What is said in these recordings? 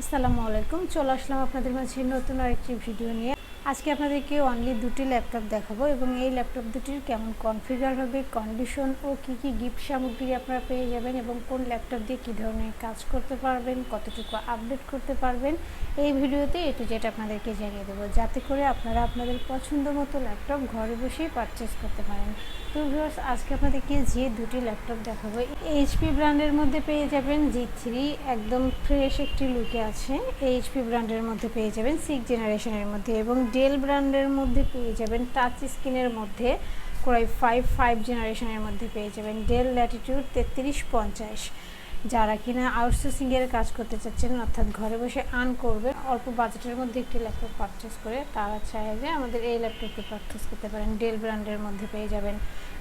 আসসালামু আলাইকুম। চলে আসলাম আপনাদের মাঝে নতুন আরেকটি ভিডিও নিয়ে। আজকে আপনাদেরকে অনলি দুটি ল্যাপটপ দেখাবো এবং এই ল্যাপটপ দুটির কেমন কনফিগার হবে কন্ডিশন ও কি কি গিফট সামগ্রী আপনারা পেয়ে যাবেন এবং কোন ল্যাপটপ দিয়ে কী ধরনের কাজ করতে পারবেন, কতটুকু আপডেট করতে পারবেন, এই ভিডিওতে এটু যেটা আপনাদেরকে জানিয়ে দেবো। যাতে করে আপনারা আপনাদের পছন্দ মতো ল্যাপটপ ঘরে বসেই পারচেস করতে পারেন। তো ভিউয়ার্স আজকে আপনাদেরকে যে দুটি ল্যাপটপ দেখাবো এইচপি ব্র্যান্ডের মধ্যে পেয়ে যাবেন জি থ্রি একদম ফ্রেশ একটি লুকে আছে। এইচপি ব্র্যান্ডের মধ্যে পেয়ে যাবেন সিক্স জেনারেশনের মধ্যে এবং ডেল ব্র্যান্ডের মধ্যে পেয়ে যাবেন টাচ স্ক্রিনের মধ্যে ক্রয় ফাইভ ফাইভ জেনারেশনের মধ্যে পেয়ে যাবেন ডেল ল্যাটিটিউড তেত্রিশ পঞ্চাশ। যারা কিনা আউটসোর্সিংয়ের কাজ করতে চাচ্ছেন, অর্থাৎ ঘরে বসে আর্ন করবেন, অল্প বাজেটের মধ্যে একটি ল্যাপটপ পারচেস করে, তারা চায় যে আমাদের এই ল্যাপটপটি পারচেস করতে পারেন ডেল ব্র্যান্ডের মধ্যে পেয়ে যাবেন।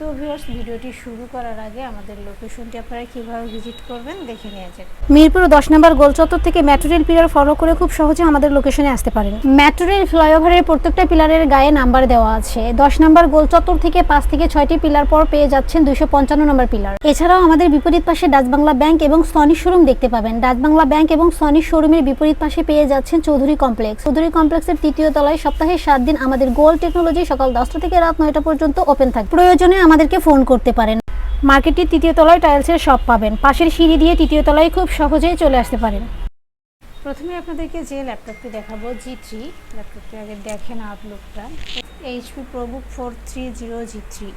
তো ভিউয়ার্স ভিডিওটি শুরু করার আগে আমাদের লোকেশনটি আপনারা কীভাবে ভিজিট করবেন দেখে নিয়ে যাক মিরপুর দশ নম্বর গোলচত্বর থেকে মেট্রো রেল পিলার ফলো করে খুব সহজে আমাদের লোকেশনে আসতে পারেন। মেট্রো রেল ফ্লাইওভারের প্রত্যেকটা পিলারের গায়ে নাম্বার দেওয়া আছে। দশ নম্বর গোলচত্বর থেকে পাঁচ থেকে ছয়টি পিলার পর পেয়ে যাচ্ছেন দুইশো পঞ্চান্ন নম্বর পিলার এছাড়াও আমাদের বিপরীত পাশে ডাচ বাংলা ব্যাংক এবং সনি শোরুম দেখতে পাবেন। ডাচ বাংলা ব্যাংক এবং সনি শোরুমের বিপরীত পাশে পেয়ে যাচ্ছেন চৌধুরী কমপ্লেক্স। চৌধুরী কমপ্লেক্সের তৃতীয় তলায় সপ্তাহে সাত দিন আমাদের গোল টেকনোলজি সকাল দশটা থেকে রাত নয়টা পর্যন্ত ওপেন থাকে প্রয়োজনে আমাদেরকে ফোন করতে পারেন। মার্কেটটির তৃতীয় তলায় টাইলসের শপ পাবেন। পাশের সিঁড়ি দিয়ে তৃতীয় তলায় খুব সহজেই চলে আসতে পারেন। প্রথমে আপনাদেরকে যে ল্যাপটপটি দেখাবো জি থ্রি ল্যাপটপটি আগে দেখেন আউটলুকটা HP ProBook four three zero G three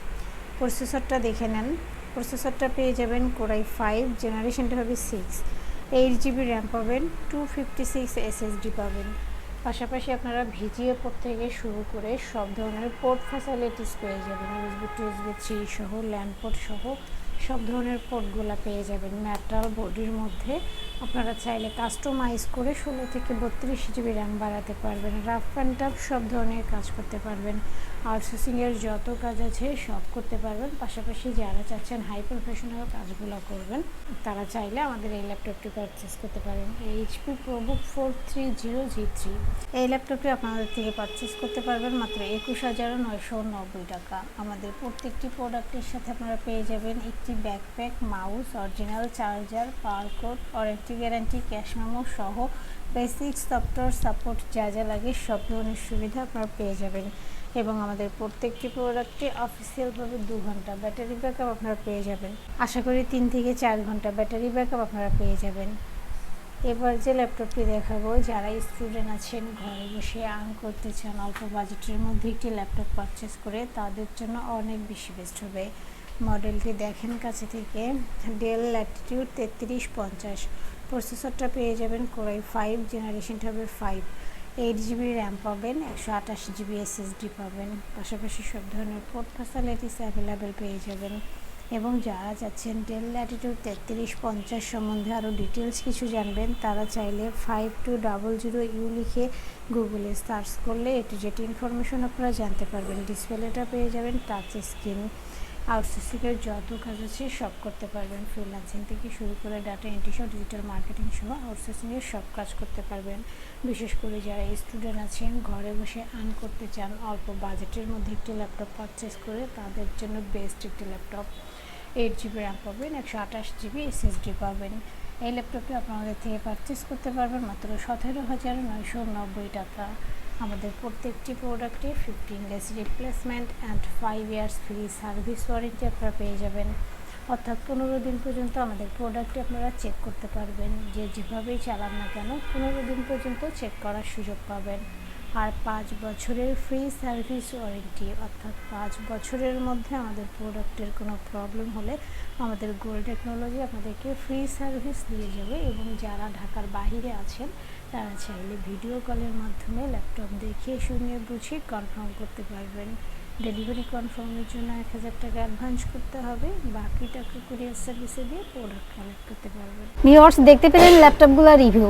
প্রসেসরটা দেখে নেন। প্রসেসরটা পেয়ে যাবেন কোরাই ফাইভ জেনারেশনটা হবে সিক্স এইট জিবি র্যাম পাবেন টু ফিফটি সিক্স এসএসডি পাবেন। পাশাপাশি আপনারা ভিজিএ পোর্ট থেকে শুরু করে সব ধরনের পোর্ট ফ্যাসিলিটিস পেয়ে যাবেন। ইউএসবি টু ইউএসবি থ্রি সহ ল্যান্ড পোর্ট সহ সব ধরনের পোর্টগুলো পেয়ে যাবেন। ম্যাটাল বডির মধ্যে আপনারা চাইলে কাস্টমাইজ করে ষোলো থেকে বত্রিশ জিবি র্যাম বাড়াতে পারবেন। রাফ অ্যান্ড টাফ সব ধরনের কাজ করতে পারবেন। আউটসোর্সিংয়ের যত কাজ আছে সব করতে পারবেন। পাশাপাশি যারা চাচ্ছেন হাই প্রফেশনাল কাজগুলো করবেন, তারা চাইলে আমাদের এই ল্যাপটপটি পারচেস করতে পারেন। HP ProBook four three zero G three এই ল্যাপটপটি আপনাদের থেকে পারচেস করতে পারবেন মাত্র একুশ হাজার নয়শো নব্বই টাকা। আমাদের প্রত্যেকটি প্রোডাক্টের সাথে আপনারা পেয়ে যাবেন একটি backpack mouse original charger power cord warranty guarantee cash memo সহ বেসিক সফটওয়্যার সাপোর্ট যা যা লাগে সব ধরনের সুবিধা আপনারা পেয়ে যাবেন। এবং আমাদের প্রত্যেকটি প্রোডাক্টে অফিসিয়ালভাবে দু ঘণ্টা ব্যাটারি ব্যাকআপ আপনারা পেয়ে যাবেন। আশা করি তিন থেকে চার ঘণ্টা ব্যাটারি ব্যাকআপ আপনারা পেয়ে যাবেন। এবার যে ল্যাপটপটি দেখাবো, যারা স্টুডেন্ট আছেন, ঘরে বসে আর্ন করতে চান, অল্প বাজেটের মধ্যে একটি ল্যাপটপ পারচেস করে, তাদের জন্য অনেক বেশি বেস্ট হবে। মডেলটি দেখেন কাছে থেকে। ডেল ল্যাটিটিউড তেত্রিশ পঞ্চাশ। প্রসেসরটা পেয়ে যাবেন কোরাই ফাইভ জেনারেশনটা হবে ফাইভ এইট জিবি র্যাম পাবেন, একশো আঠাশ জিবি এসএসডি পাবেন। পাশাপাশি সব ধরনের পোর্ট ফ্যাসিলিটিস অ্যাভেলেবেল পেয়ে যাবেন। এবং যারা যাচ্ছেন ডেল ল্যাটিটিউড তেত্রিশ পঞ্চাশ সম্বন্ধে আরও ডিটেলস কিছু জানবেন, তারা চাইলে five two double zero U লিখে গুগলে সার্চ করলে এটু যেটি ইনফরমেশন আপনারা জানতে পারবেন। ডিসপ্লেটা পেয়ে যাবেন টাচ স্ক্রিন আউটসোর্সিংয়ের যত কাজ আছে সব করতে পারবেন। ফ্রিল্যান্সিং থেকে শুরু করে ডাটা এন্ট্রি ডিজিটাল মার্কেটিং সহ আউটসোর্সিংয়ের সব কাজ করতে পারবেন। বিশেষ করে যারা স্টুডেন্ট আছেন, ঘরে বসে আর্ন করতে চান, অল্প বাজেটের মধ্যে একটি ল্যাপটপ পারচেস করে তাদের জন্য বেস্ট একটি ল্যাপটপ এইট জিবি র্যাম পাবেন, একশো আঠাশ জিবি এসএসডি পাবেন। এই ল্যাপটপটি আপনাদের থেকে পারচেস করতে পারবেন মাত্র সতেরো হাজার নয়শো নব্বই টাকা। আমাদের প্রত্যেকটি প্রোডাক্টে fifteen days replacement and five years free service warranty আপনারা পেয়ে যাবেন। অর্থাৎ পনেরো দিন পর্যন্ত আমাদের প্রোডাক্টটি আপনারা চেক করতে পারবেন। যে যেভাবেই চালান না কেন, পনেরো দিন পর্যন্ত চেক করার সুযোগ পাবেন। আর পাঁচ বছরের ফ্রি সার্ভিস ওয়ারেন্টি অর্থাৎ পাঁচ বছরের মধ্যে আমাদের প্রোডাক্টের কোনো প্রবলেম হলে আমাদের গোল টেকনোলজি আপনাদেরকে ফ্রি সার্ভিস দিয়ে যাবে এবং যারা ঢাকার বাহিরে আছেন, তারা চাইলে ভিডিও কলের মাধ্যমে ল্যাপটপ দেখিয়ে শুনিয়ে বুঝিয়ে কনফার্ম করতে পারবেন। ডেলিভারি কনফার্মের জন্য এক হাজার টাকা অ্যাডভান্স করতে হবে, বাকি টাকা কুরিয়ার সার্ভিসে দিয়ে প্রোডাক্ট কালেক্ট করতে পারবেন। ভিউয়ার্স দেখতে পেলেন ল্যাপটপগুলো রিভিউ